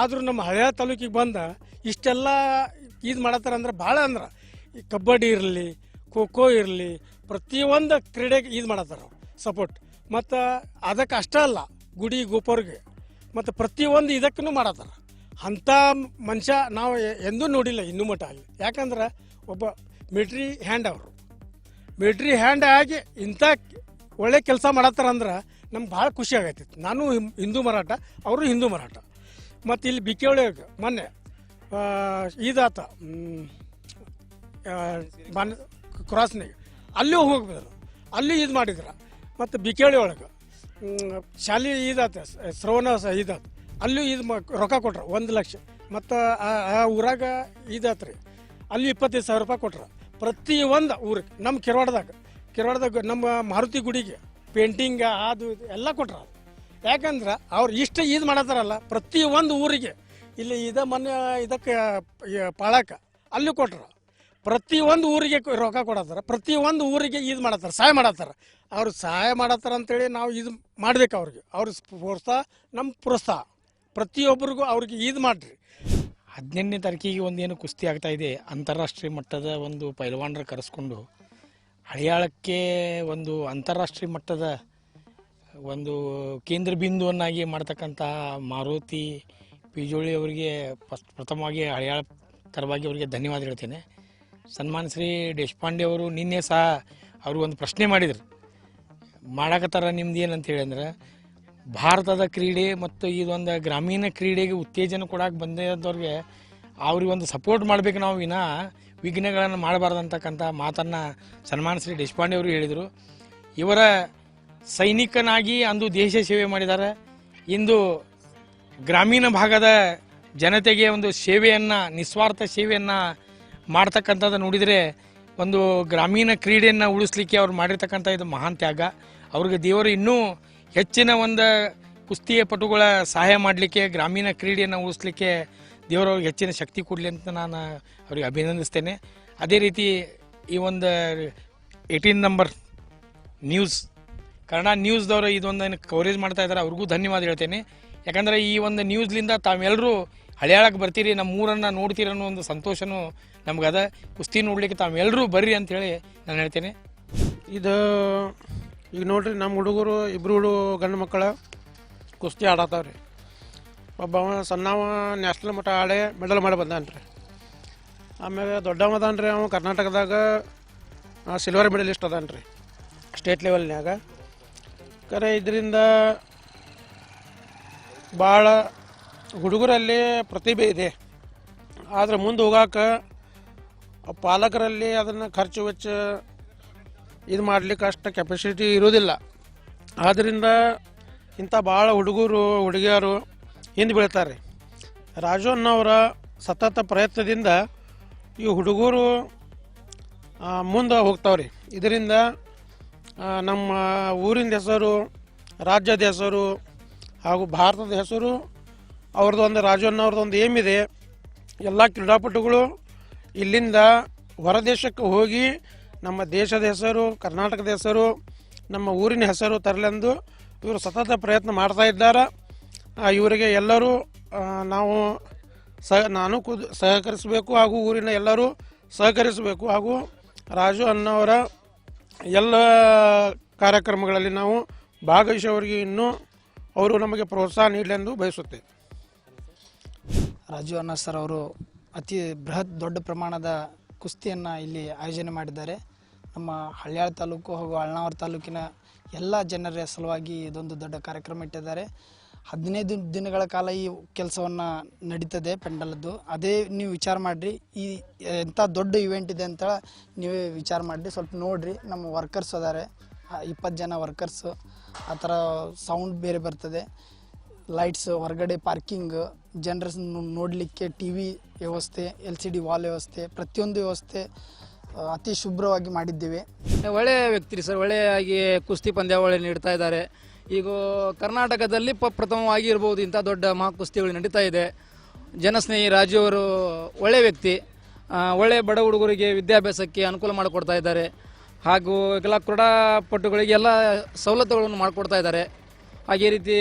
ಆದರೂ ನಮ್ಮ ಹಳೆಯ ತಾಲೂಕಿಗೆ ಬಂದ ಇಷ್ಟೆಲ್ಲ ಇದು ಮಾಡತ್ತಾರ ಅಂದ್ರೆ ಭಾಳ ಅಂದ್ರೆ. ಈ ಕಬಡ್ಡಿ ಇರಲಿ, ಖೋ ಖೋ ಇರಲಿ, ಪ್ರತಿಯೊಂದು ಕ್ರೀಡೆಗೆ ಇದು ಮಾಡತ್ತಾರ ಸಪೋರ್ಟ್ ಮತ್ತು ಅದಕ್ಕೆ ಅಷ್ಟೇ ಅಲ್ಲ, ಗುಡಿ ಗೋಪುರ್ಗೆ. ಮತ್ತು ಪ್ರತಿಯೊಂದು ಇದಕ್ಕೂ ಮಾಡತ್ತಾರ. ಅಂಥ ಮನುಷ್ಯ ನಾವು ಎಂದೂ ನೋಡಿಲ್ಲ, ಇನ್ನೂ ಮಟ್ಟ ಅಲ್ಲಿ ಯಾಕಂದ್ರೆ ಒಬ್ಬ ಮಿಲ್ಟ್ರಿ ಹ್ಯಾಂಡ್ ಅವರು. ಮಿಲ್ಟ್ರಿ ಹ್ಯಾಂಡ್ ಆಗಿ ಇಂಥ ಒಳ್ಳೆ ಕೆಲಸ ಮಾಡತ್ತಾರಂದ್ರೆ ನಮ್ಗೆ ಭಾಳ ಖುಷಿ ಆಗೈತಿತ್ತು ನಾನು ಹಿಂದೂ ಮರಾಠ ಅವರು ಹಿಂದೂ ಮರಾಠ. ಮತ್ತು ಇಲ್ಲಿ ಬಿಕೆವಳಿಗೆ ಮೊನ್ನೆ ಆ, ಇದಾತ ಬಾನ್ ಕ್ರಾಸ್ನಾಗ. ಅಲ್ಲೂ ಹೋಗ್ಬಿದ್ರು ಅಲ್ಲಿ ಇದು ಮಾಡಿದ್ರು. ಮತ್ತು ಬಿಕೆವಳಿ ಒಳಗೆ ಶಾಲಿ ಇದಾತ ಶ್ರವಣ ಇದಾತ ಅಲ್ಲೂ ಇದು ರೊಕ್ಕ ಕೊಟ್ರು ಒಂದು ಲಕ್ಷ. ಮತ್ತು ಆ- ಆ ಊರಾಗ ಇದಾತ್ರಿ ಅಲ್ಲಿ ಇಪ್ಪತ್ತೈದು ಸಾವಿರ ರೂಪಾಯಿ ಕೊಟ್ರ. ಪ್ರತಿ ಒಂದು ಊರಿಗೆ ನಮ್ಮ ಕಿರವಾಡದಾಗ ಕಿರವಾಡದಾಗ ನಮ್ಮ ಮಾರುತಿ ಗುಡಿಗೆ ಪೇಂಟಿಂಗ್ ಅದು ಇದು ಎಲ್ಲ ಕೊಟ್ರ ಯಾಕಂದ್ರೆ ಅವ್ರು ಇಷ್ಟ ಇದು ಮಾಡತ್ತಾರಲ್ಲ ಪ್ರತಿ ಒಂದು ಊರಿಗೆ. ಇಲ್ಲಿ ಇದ ಮೊನ್ನೆ ಇದಕ್ಕೆ ಪಾಳಕ ಅಲ್ಲಿ ಕೊಟ್ರ ಪ್ರತಿ ಒಂದು ಊರಿಗೆ ರೊಕ್ಕ ಕೊಡತ್ತಾರ ಪ್ರತಿ ಒಂದು ಊರಿಗೆ ಇದು ಮಾಡತ್ತಾರ ಸಹಾಯ ಮಾಡತ್ತಾರ ಅವ್ರು ಸಹಾಯ ಮಾಡತ್ತಾರ ಅಂತೇಳಿ ನಾವು ಇದು ಮಾಡ್ಬೇಕು ಅವ್ರಿಗೆ. ಅವ್ರ ಪ್ರೋತ್ಸಾಹ ನಮ್ಮ ಪ್ರೋತ್ಸಾಹ ಪ್ರತಿಯೊಬ್ಬರಿಗೂ ಅವ್ರಿಗೆ ಇದು ಮಾಡ್ರಿ. ಹದಿನೆಂಟನೇ ತಾರೀಕಿಗೆ ಒಂದೇನು ಕುಸ್ತಿ ಆಗ್ತಾ ಇದೆ, ಅಂತಾರಾಷ್ಟ್ರೀಯ ಮಟ್ಟದ ಒಂದು ಪೈಲ್ವಾನರ ಕರೆಸ್ಕೊಂಡು ಹಳಿಯಾಳಕ್ಕೆ ಒಂದು ಅಂತಾರಾಷ್ಟ್ರೀಯ ಮಟ್ಟದ ಒಂದು ಕೇಂದ್ರ ಬಿಂದುವನ್ನಾಗಿ ಮಾಡ್ತಕ್ಕಂಥ ಮಾರುತಿ ಪಿಜೋಳಿ ಅವರಿಗೆ ಫಸ್ಟ್ ಪ್ರಥಮವಾಗಿ ಹಳಿಯಾಳ ತರವಾಗಿ ಅವರಿಗೆ ಧನ್ಯವಾದ ಹೇಳ್ತೇನೆ. ಸನ್ಮಾನ ಶ್ರೀ ದೇಶಪಾಂಡೆ ಅವರು ನಿನ್ನೆ ಸಹ ಅವರು ಒಂದು ಪ್ರಶ್ನೆ ಮಾಡಿದರು. ಮಾಡಕತ್ತಾರ ನಿಮ್ದು ಏನಂತ ಹೇಳಿ ಅಂದ್ರೆ ಭಾರತದ ಕ್ರೀಡೆ ಮತ್ತು ಇದೊಂದು ಗ್ರಾಮೀಣ ಕ್ರೀಡೆಗೆ ಉತ್ತೇಜನ ಕೊಡಕ್ಕೆ ಬಂದಿದ್ದವ್ರಿಗೆ ಅವ್ರಿಗೆ ಒಂದು ಸಪೋರ್ಟ್ ಮಾಡಬೇಕು ನಾವು ವಿನ ವಿಘ್ನಗಳನ್ನು ಮಾಡಬಾರ್ದು ಅಂತಕ್ಕಂಥ ಮಾತನ್ನು ಸನ್ಮಾನ ಶ್ರೀ ದೇಶಪಾಂಡೆ ಅವರು ಹೇಳಿದರು. ಇವರ ಸೈನಿಕನಾಗಿ ಅಂದು ದೇಶ ಸೇವೆ ಮಾಡಿದ್ದಾರೆ. ಇಂದು ಗ್ರಾಮೀಣ ಭಾಗದ ಜನತೆಗೆ ಒಂದು ಸೇವೆಯನ್ನು, ನಿಸ್ವಾರ್ಥ ಸೇವೆಯನ್ನು ಮಾಡ್ತಕ್ಕಂಥದ್ದು ನೋಡಿದರೆ ಒಂದು ಗ್ರಾಮೀಣ ಕ್ರೀಡೆಯನ್ನು ಉಳಿಸ್ಲಿಕ್ಕೆ ಅವ್ರು ಮಾಡಿರ್ತಕ್ಕಂಥ ಇದು ಮಹಾನ್ ತ್ಯಾಗ. ಅವ್ರಿಗೆ ದೇವರು ಇನ್ನೂ ಹೆಚ್ಚಿನ ಒಂದು ಕುಸ್ತಿಯ ಪಟುಗಳ ಸಹಾಯ ಮಾಡಲಿಕ್ಕೆ, ಗ್ರಾಮೀಣ ಕ್ರೀಡೆಯನ್ನು ಉಳಿಸ್ಲಿಕ್ಕೆ ದೇವರು ಅವ್ರಿಗೆ ಹೆಚ್ಚಿನ ಶಕ್ತಿ ಕೊಡಲಿ ಅಂತ ನಾನು ಅವ್ರಿಗೆ ಅಭಿನಂದಿಸ್ತೇನೆ. ಅದೇ ರೀತಿ ಈ ಒಂದು ಏಯ್ಟೀನ್ ನಂಬರ್ ನ್ಯೂಸ್, ಕನ್ನಡ ನ್ಯೂಸ್ದವರು ಇದೊಂದು ಕವರೇಜ್ ಮಾಡ್ತಾ ಇದ್ದಾರೆ ಅವ್ರಿಗೂ ಧನ್ಯವಾದ ಹೇಳ್ತೇನೆ. ಯಾಕಂದರೆ ಈ ಒಂದು ನ್ಯೂಸ್ಲಿಂದ ತಾವೆಲ್ಲರೂ ಹಳೆಯಾಳಕ್ಕೆ ಬರ್ತೀರಿ ನಮ್ಮ ಊರನ್ನು ನೋಡ್ತೀರಿ ಅನ್ನೋ ಒಂದು ಸಂತೋಷನೂ ಅದ ಕುಸ್ತಿ ನೋಡ್ಲಿಕ್ಕೆ ತಾವೆಲ್ಲರೂ ಬರ್ರಿ ಅಂತೇಳಿ ನಾನು ಹೇಳ್ತೇನೆ. ಇದು ಈಗ ನೋಡ್ರಿ ನಮ್ಮ ಹುಡುಗರು, ಇಬ್ರು ಹುಡು ಗಂಡು ಮಕ್ಕಳ ಕುಸ್ತಿ ಆಡತ್ತಾವ್ರಿ ಒಬ್ಬವ ಸಣ್ಣವ ನ್ಯಾಷನಲ್ ಮಟ್ಟ ಆಡೇ ಮೆಡಲ್ ಮಾಡಿ ಬಂದಾನೆ ರೀ ಆಮೇಲೆ ದೊಡ್ಡವ ರೀ ಅವ ಕರ್ನಾಟಕದಾಗ ಸಿಲ್ವರ್ ಮೆಡಲಿಸ್ಟ್ ರೀ ಸ್ಟೇಟ್ ಲೆವೆಲ್ನ್ಯಾಗ ಕರೆ ಇದರಿಂದ ಭಾಳ ಹುಡುಗರಲ್ಲಿ ಪ್ರತಿಭೆ ಇದೆ. ಆದರೆ ಮುಂದೆ ಹೋಗಾಕ ಪಾಲಕರಲ್ಲಿ ಅದನ್ನು ಖರ್ಚು ವೆಚ್ಚ ಇದು ಮಾಡ್ಲಿಕ್ಕೆ ಅಷ್ಟು ಕೆಪಾಸಿಟಿ ಇರೋದಿಲ್ಲ ಆದ್ದರಿಂದ ಇಂಥ ಭಾಳ ಹುಡುಗರು, ಹುಡುಗಿಯರು ಹಿಂದೆ ಬೀಳ್ತಾರೆ. ರಾಜು ಅನ್ನೋರ ಸತತ ಪ್ರಯತ್ನದಿಂದ ಈ ಹುಡುಗರು ಮುಂದೆ ಹೋಗ್ತಾವ್ರಿ. ಇದರಿಂದ ನಮ್ಮ ಊರಿನ ಹೆಸರು, ರಾಜ್ಯದ ಹೆಸರು ಹಾಗೂ ಭಾರತದ ಹೆಸರು, ಅವ್ರದ್ದು ಒಂದು, ರಾಜು ಅನ್ನೋರ್ದು ಒಂದು ಏಮ್ ಇದೆ. ಎಲ್ಲ ಕ್ರೀಡಾಪಟುಗಳು ಇಲ್ಲಿಂದ ಹೊರದೇಶಕ್ಕೆ ಹೋಗಿ ನಮ್ಮ ದೇಶದ ಹೆಸರು, ಕರ್ನಾಟಕದ ಹೆಸರು, ನಮ್ಮ ಊರಿನ ಹೆಸರು ತರಲೆಂದು ಇವರು ಸತತ ಪ್ರಯತ್ನ ಮಾಡ್ತಾ ಇದ್ದಾರೆ. ಇವರಿಗೆ ಎಲ್ಲರೂ ನಾವು ಸಹ ನಾನು ಖುದ್ ಸಹಕರಿಸಬೇಕು ಹಾಗೂ ಊರಿನ ಎಲ್ಲರೂ ಸಹಕರಿಸಬೇಕು ಹಾಗೂ ರಾಜು ಅನ್ನವರ ಎಲ್ಲ ಕಾರ್ಯಕ್ರಮಗಳಲ್ಲಿ ನಾವು ಭಾಗವಹಿಸುವವರಿಗೆ ಇನ್ನೂ ಅವರು ನಮಗೆ ಪ್ರೋತ್ಸಾಹ ನೀಡಲೆಂದು ಬಯಸುತ್ತೆ ರಾಜು ಅನ್ನ ಸರ್ ಅವರು ಅತಿ ಬೃಹತ್ ದೊಡ್ಡ ಪ್ರಮಾಣದ ಕುಸ್ತಿಯನ್ನು ಇಲ್ಲಿ ಆಯೋಜನೆ ಮಾಡಿದ್ದಾರೆ. ನಮ್ಮ ಹಳ್ಯಾಳ ತಾಲೂಕು ಹಾಗೂ ಅಳ್ನಾವರ ತಾಲೂಕಿನ ಎಲ್ಲ ಜನರ ಸಲುವಾಗಿ ಇದೊಂದು ದೊಡ್ಡ ಕಾರ್ಯಕ್ರಮ ಇಟ್ಟಿದ್ದಾರೆ. ಹದಿನೈದು ದಿನಗಳ ಕಾಲ ಈ ಕೆಲಸವನ್ನು ನಡೀತದೆ ಪೆಂಡಲದ್ದು. ಅದೇ ನೀವು ವಿಚಾರ ಮಾಡಿರಿ. ಈ ಎಂಥ ದೊಡ್ಡ ಇವೆಂಟ್ ಇದೆ ಅಂತ ನೀವೇ ವಿಚಾರ ಮಾಡಿರಿ. ಸ್ವಲ್ಪ ನೋಡಿರಿ. ನಮ್ಮ ವರ್ಕರ್ಸ್ ಅದಾರೆ. ಇಪ್ಪತ್ತು ಜನ ವರ್ಕರ್ಸು ಆ ಥರ ಸೌಂಡ್ ಬೇರೆ ಬರ್ತದೆ. ಲೈಟ್ಸ್ ಹೊರಗಡೆ ಪಾರ್ಕಿಂಗ್ ಜನರ ನೋಡಲಿಕ್ಕೆ ಟಿ ವಿ ವ್ಯವಸ್ಥೆ ಎಲ್ ಸಿ ಡಿ ವಾಲ್ ವ್ಯವಸ್ಥೆ, ಪ್ರತಿಯೊಂದು ವ್ಯವಸ್ಥೆ. ಅತಿ ಶುಭ್ರವಾಗಿ ಮಾಡಿದ್ದೇವೆ. ಒಳ್ಳೆಯ ವ್ಯಕ್ತಿ ಸರ್, ಒಳ್ಳೆಯಾಗಿ ಕುಸ್ತಿ ಪಂದ್ಯಾವಳಿ ನೀಡ್ತಾ ಇದ್ದಾರೆ. ಈಗ ಕರ್ನಾಟಕದಲ್ಲಿ ಪ ಪ್ರಥಮವಾಗಿ ಇರ್ಬೋದು ಇಂಥ ದೊಡ್ಡ ಮಹಾ ಕುಸ್ತಿಗಳು ನಡೀತಾ ಇದೆ. ಜನಸ್ನೇಹಿ ರಾಜು ಅವರು ಒಳ್ಳೆಯ ವ್ಯಕ್ತಿ. ಒಳ್ಳೆಯ ಬಡ ಹುಡುಗರಿಗೆ ವಿದ್ಯಾಭ್ಯಾಸಕ್ಕೆ ಅನುಕೂಲ ಮಾಡಿಕೊಡ್ತಾ ಇದ್ದಾರೆ. ಹಾಗೂ ಎಲ್ಲ ಕ್ರೀಡಾಪಟುಗಳಿಗೆ ಎಲ್ಲ ಸವಲತ್ತುಗಳನ್ನು ಮಾಡಿಕೊಡ್ತಾ ಇದ್ದಾರೆ. ಹಾಗೆ ರೀತಿ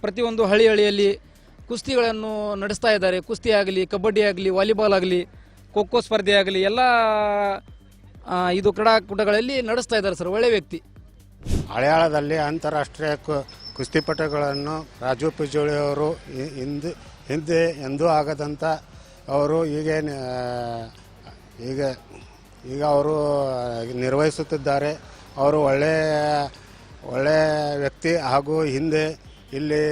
ಪ್ರತಿಯೊಂದು ಹಳ್ಳಿ ಹಳ್ಳಿಯಲ್ಲಿ ಕುಸ್ತಿಗಳನ್ನು ನಡೆಸ್ತಾ ಇದ್ದಾರೆ. ಕುಸ್ತಿ ಆಗಲಿ ಕಬಡ್ಡಿ ಆಗಲಿ ವಾಲಿಬಾಲ್ ಆಗಲಿ. ಖೋ ಖೋ ಸ್ಪರ್ಧೆ ಆಗಲಿ, ಎಲ್ಲ ಇದು ಕ್ರೀಡಾಕೂಟಗಳಲ್ಲಿ ನಡೆಸ್ತಾ ಇದ್ದಾರೆ ಸರ್, ಒಳ್ಳೆ ವ್ಯಕ್ತಿ. ಹಳೆಯಾಳದಲ್ಲಿ ಅಂತಾರಾಷ್ಟ್ರೀಯ ಕುಸ್ತಿಪಟುಗಳನ್ನು ರಾಜು ಪಿಜೋಳಿ ಅವರು ಹಿಂದೆ ಹಿಂದೆ ಎಂದೂ ಆಗದಂಥ ಅವರು ಈಗ ಈಗ ಈಗ ಅವರು ನಿರ್ವಹಿಸುತ್ತಿದ್ದಾರೆ. ಅವರು ಒಳ್ಳೆಯ ಒಳ್ಳೆಯ ವ್ಯಕ್ತಿ ಹಾಗೂ ಹಿಂದೆ ಇಲ್ಲಿ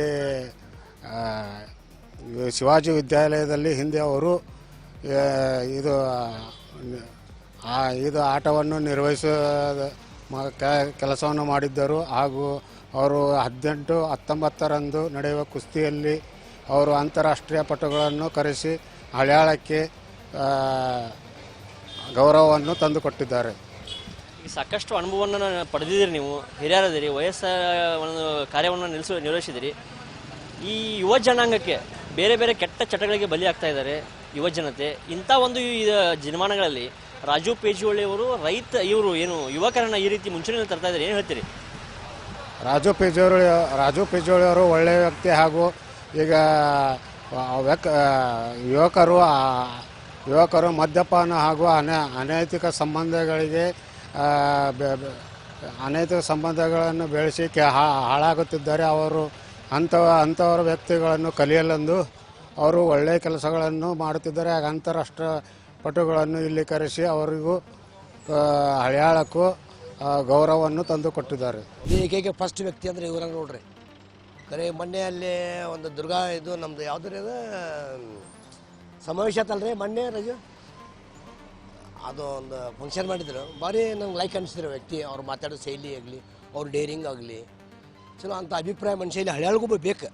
ಶಿವಾಜಿ ವಿದ್ಯಾಲಯದಲ್ಲಿ ಹಿಂದೆ ಅವರು ಇದು ಇದು ಆಟವನ್ನು ನಿರ್ವಹಿಸುವ ಕೆಲಸವನ್ನು ಮಾಡಿದ್ದರು. ಹಾಗೂ ಅವರು ಹದಿನೆಂಟು, ಹತ್ತೊಂಬತ್ತರಂದು ನಡೆಯುವ ಕುಸ್ತಿಯಲ್ಲಿ ಅವರು ಅಂತಾರಾಷ್ಟ್ರೀಯ ಪಟುಗಳನ್ನು ಕರೆಸಿ ಹಳ್ಯಾಳಕ್ಕೆ ಗೌರವವನ್ನು ತಂದುಕೊಟ್ಟಿದ್ದಾರೆ. ಸಾಕಷ್ಟು ಅನುಭವವನ್ನು ಪಡೆದಿದ್ದೀರಿ ನೀವು. ಹಿರಿಯರದಿರಿ ವಯಸ್ಸ ಒಂದು ಕಾರ್ಯವನ್ನು ನಿಲ್ಲಿಸ ನಿರ್ವಹಿಸಿದಿರಿ ಈ ಯುವ ಜನಾಂಗಕ್ಕೆ ಬೇರೆ ಬೇರೆ ಕೆಟ್ಟ ಚಟಗಳಿಗೆ ಬಲಿಯಾಗ್ತಾ ಇದ್ದಾರೆ. ಯುವ ಜನತೆ ಇಂಥ ಒಂದು ಈ ದಿನಮಾನಗಳಲ್ಲಿ ರಾಜು ಪೇಜುವಳ್ಳಿ ರೈತ, ಇವರು ಏನು, ಯುವಕರನ್ನ ಈ ರೀತಿ ಮುಂಚೂಣಿಯಲ್ಲಿ ತರ್ತಾ ಇದ್ದಾರೆ, ಏನು ಹೇಳ್ತೀರಿ? ರಾಜು ಪಿಜೋಳಿ ರಾಜು ಪಿಜೋಳಿ ಅವರು ಒಳ್ಳೆಯ ವ್ಯಕ್ತಿ ಹಾಗೂ ಈಗ ವ್ಯಕ್ ಯುವಕರು ಯುವಕರು ಮದ್ಯಪಾನ ಹಾಗೂ ಅನ, ಅನೈತಿಕ ಸಂಬಂಧಗಳಿಗೆ ಅನೈತಿಕ ಸಂಬಂಧಗಳನ್ನು ಬೆಳೆಸಿ ಹಾಳಾಗುತ್ತಿದ್ದಾರೆ. ಅವರು ಅಂಥ ಅಂಥವರ ವ್ಯಕ್ತಿಗಳನ್ನು ಕಲಿಯಲೆಂದು ಅವರು ಒಳ್ಳೆಯ ಕೆಲಸಗಳನ್ನು ಮಾಡುತ್ತಿದ್ದಾರೆ. ಹಾಗೆ ಅಂತಾರಾಷ್ಟ್ರ ಪಟುಗಳನ್ನು ಇಲ್ಲಿ ಕರೆಸಿ ಅವರಿಗೂ ಹಳಿಯಾಳಕ್ಕೂ ಗೌರವವನ್ನು ತಂದು ಕೊಟ್ಟಿದ್ದಾರೆ ಏಕೈಕ ಫಸ್ಟ್ ವ್ಯಕ್ತಿ ಅಂದ್ರೆ ಇವರ ನೋಡ್ರಿ. ಕರೆ ಮೊನ್ನೆ ಅಲ್ಲಿ ಒಂದು ದುರ್ಗಾ ಇದು ನಮ್ದು ಯಾವ್ದು ರೀ ಅದು? ಸಮಾವೇಶ ಆತಲ್ರಿ ಮೊನ್ನೆ ರಜು? ಅದು ಒಂದು ಫಂಕ್ಷನ್ ಮಾಡಿದ್ರು. ಭಾರಿ ನಂಗೆ ಲೈಕ್ ಅನಿಸಿದ್ರು ವ್ಯಕ್ತಿ. ಅವ್ರು ಮಾತಾಡೋ ಶೈಲಿ ಆಗಲಿ, ಅವ್ರ ಡೇರಿಂಗ್ ಆಗಲಿ. ಚಲೋ ಅಂತ ಅಭಿಪ್ರಾಯ ಮನುಷ್ಯ ಹಳ್ಯಾಳ್ಗೂ ಬೇಕು.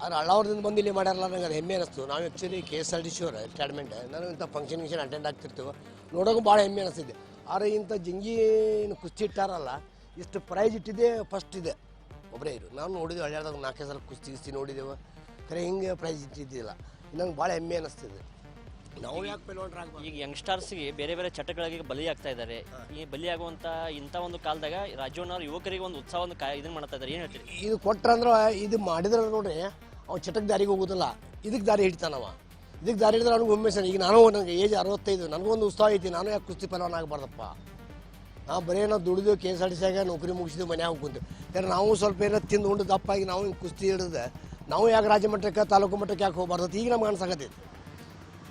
ಆದ್ರೆ ಹಳ್ಳಾವ್ರದಿಂದ ಬಂದು ಇಲ್ಲಿ ಮಾಡ್ಯಾರಲ್ಲ ನಂಗೆ ಅದು ಹೆಮ್ಮೆ ಅನಿಸ್ತು. ನಾವು actually K S R T C ಅವ್ರ ರಿಟೈರ್ಮೆಂಟ್ ನಾನು ಇಂಥ ಫಂಕ್ಷನ್ ಗಿಂಕ್ಷನ್ ಅಟೆಂಡ್ ಆಗ್ತಿರ್ತೀವಿ ನೋಡೋಕ್ಕೂ ಭಾಳ ಹೆಮ್ಮೆ ಅನಿಸ್ತಿದೆ. ಆದರೆ ಇಂಥ ಜಂಗಿ ಏನು ಕುಸ್ತಿ ಇಟ್ಟಾರಲ್ಲ ಇಷ್ಟು ಪ್ರೈಜ್ ಇಟ್ಟಿದ್ದೆ ಫಸ್ಟ್ ಇದೆ. ಒಬ್ಬರೇ ಇರು. ನಾವು ನೋಡಿದ್ವಿ ಹಳ್ಳಿಯಾದಾಗ ನಾಲ್ಕೈದು ಸಲ ಕುಸ್ತಿ ಗಿಸ್ತಿ ನೋಡಿದೆವು ಖರೆ ಹಿಂಗೆ ಪ್ರೈಜ್ ಇಟ್ಟಿದ್ದಿಲ್ಲ. ನಂಗೆ ಭಾಳ ಹೆಮ್ಮೆ ಅನಿಸ್ತಿದೆ. ನಾವು ಯಾಕೆ ಈಗ ಯಂಗ್ಸ್ಟರ್ಸ್ಗೆ ಬೇರೆ ಬೇರೆ ಚಟಗಳಿಗೆ ಬಲಿಯಾಗ್ತಾ ಇದ್ದಾರೆ. ಈ ಬಲಿಯಾಗುವಂತ ಇಂಥ ಒಂದು ಕಾಲದಾಗ ರಾಜಣ್ಣವ್ರ ಯುವಕರಿಗೆ ಒಂದು ಉತ್ಸಾಹ ಒಂದು ಕಾ ಇದನ್ನು ಮಾಡ್ತಾ ಇದ್ದಾರೆ. ಏನು ಹೇಳ್ತೀರಿ? ಇದು ಕೊಟ್ರಂದ್ರೆ ಇದು ಮಾಡಿದ್ರೆ ನೋಡ್ರಿ ಅವ್ನು ಚಟಕ್ ದಾರಿಗೆ ಹೋಗೋದಿಲ್ಲ. ಇದಕ್ಕೆ ದಾರಿ ಹಿಡಿತಾನವ ಇದಕ್ಕೆ ದಾರಿ ಹಿಡಿದ್ರೆ ಅವ್ನಿಗೆ ಒಮ್ಮೆ ಈಗ ನಾನು ನನಗೆ ಏಜ್ ಅರವತ್ತೈದು, ನನಗೊಂದು ಉತ್ಸಾಹ ಐತಿ. ನಾನು ಯಾಕೆ ಕುಸ್ತಿ ಪಲ್ವನ ಆಗಬಾರ್ದಪ್ಪ? ನಾವು ಬರೀ ನಾವು ದುಡಿದು ಕೆ ಎಸ್ ಆರ್ ಟಿ ಸಿಯಾಗ ನೌಕರಿ ಮುಗಿಸಿದ್ವಿ ಮನ್ಯಾಗ ಹೋಗ್ಕೊಂತೀವಿ ಯಾಕಂದ್ರೆ ನಾವು ಸ್ವಲ್ಪ ಏನೋ ತಿಂದು ಉಂಡು ದಪ್ಪಾಗಿ ನಾವು ಹಿಂಗೆ ಕುಸ್ತಿ ಹಿಡಿದು, ನಾವು ಯಾಕೆ ರಾಜ್ಯ ಮಟ್ಟಕ್ಕೆ, ತಾಲೂಕು ಮಟ್ಟಕ್ಕೆ ಯಾಕೆ ಹೋಗ್ಬಾರ್ದು ಈಗ ನಮ್ಗೆ ಅನ್ಸಕತ್ತೈತಿ.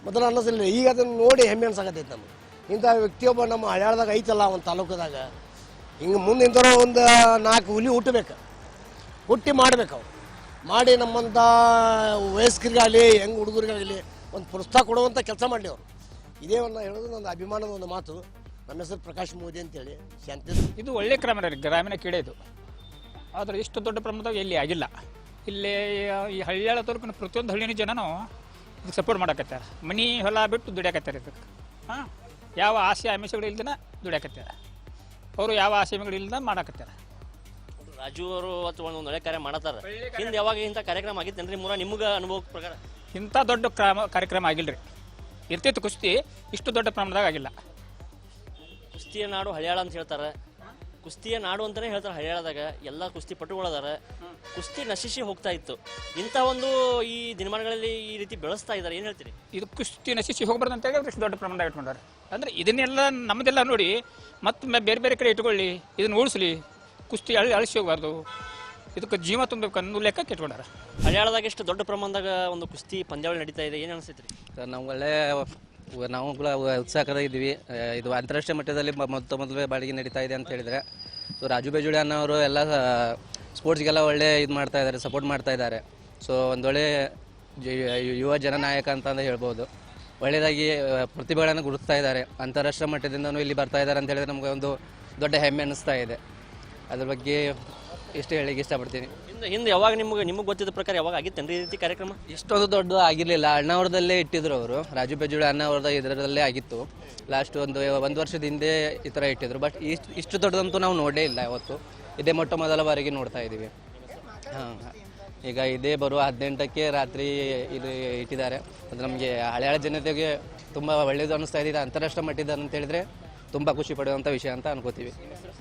ಮೊದಲು ಅನ್ನಿಸಲಿಲ್ಲ. ಈಗ ಅದನ್ನು ನೋಡಿ ಹೆಮ್ಮೆ ಅನ್ಸಾಕತ್ತೈತಿ ನಮ್ಗೆ. ಇಂಥ ವ್ಯಕ್ತಿಯೊಬ್ಬ ನಮ್ಮ ಹಳ್ಯಾಳದಾಗ ಐತಲ್ಲ ಒಂದು ತಾಲೂಕದಾಗ. ಹಿಂಗೆ ಮುಂದೆ ಇಂಥವ್ರು ಒಂದು ನಾಲ್ಕು ಹುಲಿ ಹುಟ್ಟಬೇಕು. ಹುಟ್ಟಿ ಮಾಡ್ಬೇಕು ಅವ್ರು ಮಾಡಿ ನಮ್ಮಂಥ ವಯಸ್ಕರಿಗಾಗಲಿ ಹೆಂಗೆ ಹುಡುಗರಿಗಾಗಲಿ ಒಂದು ಪ್ರೋತ್ಸಾಹ ಕೊಡುವಂಥ ಕೆಲಸ ಮಾಡಲಿ ಅವರು. ಇದೇ ಒಂದು ಹೇಳೋದು ನನ್ನ ಅಭಿಮಾನದ ಒಂದು ಮಾತು. ನನ್ನ ಹೆಸರು ಪ್ರಕಾಶ್ ಮೋದಿ ಅಂತೇಳಿ. ಶಾಂತಿ. ಇದು ಒಳ್ಳೆ ಕ್ರಮ ರೀ ಗ್ರಾಮೀಣ ಕ್ರೀಡೆ ಇದು. ಆದರೆ ಇಷ್ಟು ದೊಡ್ಡ ಪ್ರಮಾಣದಾಗ ಎಲ್ಲಿ ಆಗಿಲ್ಲ. ಇಲ್ಲಿ ಈ ಹಳ್ಳಿಯಾಳ ತಾಲೂಕಿನ ಪ್ರತಿಯೊಂದು ಹಳ್ಳಿನ ಜನನೂ ಇದಕ್ಕೆ ಸಪೋರ್ಟ್ ಮಾಡಕತ್ತಾರ. ಮನಿ ಹೊಲ ಬಿಟ್ಟು ದುಡಿಯಾಕತ್ತಾರೆ ಇದಕ್ಕೆ. ಹಾಂ? ಯಾವ ಆಸೆ ಆಮಿಷಗಳು ಇಲ್ದನ ದುಡಿಯಾಕತ್ತಾರ. ಅವರು ಯಾವ ಆಸೆಗಳು ಇಲ್ದ ಮಾಡಾಕತ್ತಾರ. ರಾಜು ಅವರು ಅಥವಾ ಒಂದು ಒಳ್ಳೆ ಕಾರ್ಯ ಮಾಡತ್ತಾರ ಹಿಂದೆ ಯಾವಾಗ ಇಂಥ ಕಾರ್ಯಕ್ರಮ ಆಗಿತ್ತೇನ್ರಿ ಮೂರ ನಿಮ್ಗೆ ಅನುಭವ ಪ್ರಕಾರ? ಇಂಥ ದೊಡ್ಡ ಕ್ರಮ ಕಾರ್ಯಕ್ರಮ ಆಗಿಲ್ರಿ ಇರ್ತಿತ್ತು ಕುಸ್ತಿ ಇಷ್ಟು ದೊಡ್ಡ ಪ್ರಮಾಣದಾಗ ಆಗಿಲ್ಲ. ಕುಸ್ತಿಯ ನಾಡು ಹಳ್ಯಾಳ ಅಂತ ಹೇಳ್ತಾರೆ. ಕುಸ್ತಿಯ ನಾಡು ಅಂತಾನೆ ಹೇಳ್ತಾರೆ ಹಳ್ಯಾಳದಾಗ. ಎಲ್ಲ ಕುಸ್ತಿ ಪಟುಗಳದಾರ. ಕುಸ್ತಿ ನಶಿಸಿ ಹೋಗ್ತಾ ಇತ್ತು. ಇಂಥ ಒಂದು ಈ ದಿನಮಾನಗಳಲ್ಲಿ ಈ ರೀತಿ ಬೆಳೆಸ್ತಾ ಇದ್ದಾರೆ. ಏನು ಹೇಳ್ತೀರಿ? ಇದು ಕುಸ್ತಿ ನಶಿಸಿ ಹೋಗ್ಬಾರ್ದು ಅಂತ ಹೇಳಿ ಇಷ್ಟು ದೊಡ್ಡ ಪ್ರಮಾಣದಾಗ ಇಟ್ಕೊಂಡಾರೆ ಅಂದ್ರೆ ಇದನ್ನೆಲ್ಲ ನಮ್ಮದೆಲ್ಲ ನೋಡಿ ಮತ್ತೆ ಬೇರೆ ಬೇರೆ ಕಡೆ ಇಟ್ಕೊಳ್ಳಿ ಇದನ್ನ ಉಳಿಸ್ಲಿ. ಕುಸ್ತಿ ಅಳಿ ಅಳಿಸಿ ಹೋಗಬಾರ್ದು ಇದಕ್ಕೆ ಜೀವ ತುಂಬಬೇಕು ಅನ್ನೋ ಲೆಕ್ಕ ಇಟ್ಕೊಂಡಾರ ಮಲಯಾಳದಾಗ ಎಷ್ಟು ದೊಡ್ಡ ಪ್ರಮಾಣದಾಗ ಒಂದು ಕುಸ್ತಿ ಪಂದ್ಯಾವಳಿ ನಡೀತಾ ಇದೆ ಏನು ಅನಿಸ್ತೈತ್ರಿ ಸರ್ ನಾವು ಒಳ್ಳೆ ನಾವು ಕೂಡ ಉತ್ಸಾಹದ ಇದ್ವಿ ಇದು ಅಂತಾರಾಷ್ಟ್ರೀಯ ಮಟ್ಟದಲ್ಲಿ ಮ- ಮೊತ್ತ ಮೊದಲೇ ಬಾಡಿಗೆ ನಡೀತಾ ಇದೆ ಅಂತ ಹೇಳಿದರೆ. ಸೊ ರಾಜು ಬೇಜುಳಿ ಅನ್ನೋರು ಎಲ್ಲ ಸ್ಪೋರ್ಟ್ಸ್ಗೆಲ್ಲ ಒಳ್ಳೆ ಇದು ಮಾಡ್ತಾ ಇದ್ದಾರೆ ಸಪೋರ್ಟ್ ಮಾಡ್ತಾ ಇದ್ದಾರೆ ಸೊ ಒಂದೊಳ್ಳೆ ಜಿ- ಯುವ ಜನನಾಯಕ ಅಂತ ಹೇಳ್ಬೋದು. ಒಳ್ಳೆಯದಾಗಿ ಪ್ರತಿಭೆಗಳನ್ನು ಗುರುತಿಸ್ತಾ ಇದ್ದಾರೆ ಅಂತಾರಾಷ್ಟ್ರೀಯ ಮಟ್ಟದಿಂದನೂ ಇಲ್ಲಿ ಬರ್ತಾ ಇದ್ದಾರೆ ಅಂತ ಹೇಳಿದ್ರೆ ನಮಗೆ ಒಂದು ದೊಡ್ಡ ಹೆಮ್ಮೆ ಅನ್ನಿಸ್ತಾ ಇದೆ. ಅದ್ರ ಬಗ್ಗೆ ಇಷ್ಟು ಹೇಳಿಕ್ಕೆ ಇಷ್ಟಪಡ್ತೀನಿ. ಹಿಂದೆ ಹಿಂದೆ ಯಾವಾಗ ನಿಮ್ಗೆ ನಿಮಗೆ ಗೊತ್ತಿದ್ದ ಪ್ರಕಾರ ಯಾವಾಗ ಆಗಿತ್ತೇನ್ರಿ ಈ ರೀತಿ ಕಾರ್ಯಕ್ರಮ? ಇಷ್ಟೊಂದು ದೊಡ್ಡ ಆಗಿರಲಿಲ್ಲ. ಅಣ್ಣವ್ರದಲ್ಲೇ ಇಟ್ಟಿದ್ರು ಅವರು. ರಾಜು ಬೆಜುಳಿ ಅಣ್ಣವ್ರದ ಇದರಲ್ಲೇ ಆಗಿತ್ತು. ಲಾಸ್ಟ್ ಒಂದು ಒಂದು ವರ್ಷದ ಹಿಂದೆ ಈ ಥರ ಇಟ್ಟಿದ್ರು. ಬಟ್ ಇಷ್ಟು ಇಷ್ಟು ದೊಡ್ಡದಂತೂ ನಾವು ನೋಡೇ ಇಲ್ಲ ಯಾವತ್ತು. ಇದೇ ಮೊಟ್ಟ ಮೊದಲ ಬಾರಿಗೆ ನೋಡ್ತಾ ಇದ್ದೀವಿ. ಹಾಂ ಈಗ ಇದೇ ಬರುವ ಹದಿನೆಂಟಕ್ಕೆ ರಾತ್ರಿ ಇದು ಇಟ್ಟಿದ್ದಾರೆ. ಅದು ನಮಗೆ ಹಳೆ ಹಳೆ ಜನತೆಗೆ ತುಂಬ ಒಳ್ಳೆಯದು ಅನ್ನಿಸ್ತಾ ಇದೆ. ಇದು ಅಂತಾರಾಷ್ಟ್ರೀಯ ಮಟ್ಟದ ಅಂತ ಹೇಳಿದ್ರೆ ತುಂಬ ಖುಷಿ ಪಡುವಂಥ ವಿಷಯ ಅಂತ ಅನ್ಕೋತೀವಿ.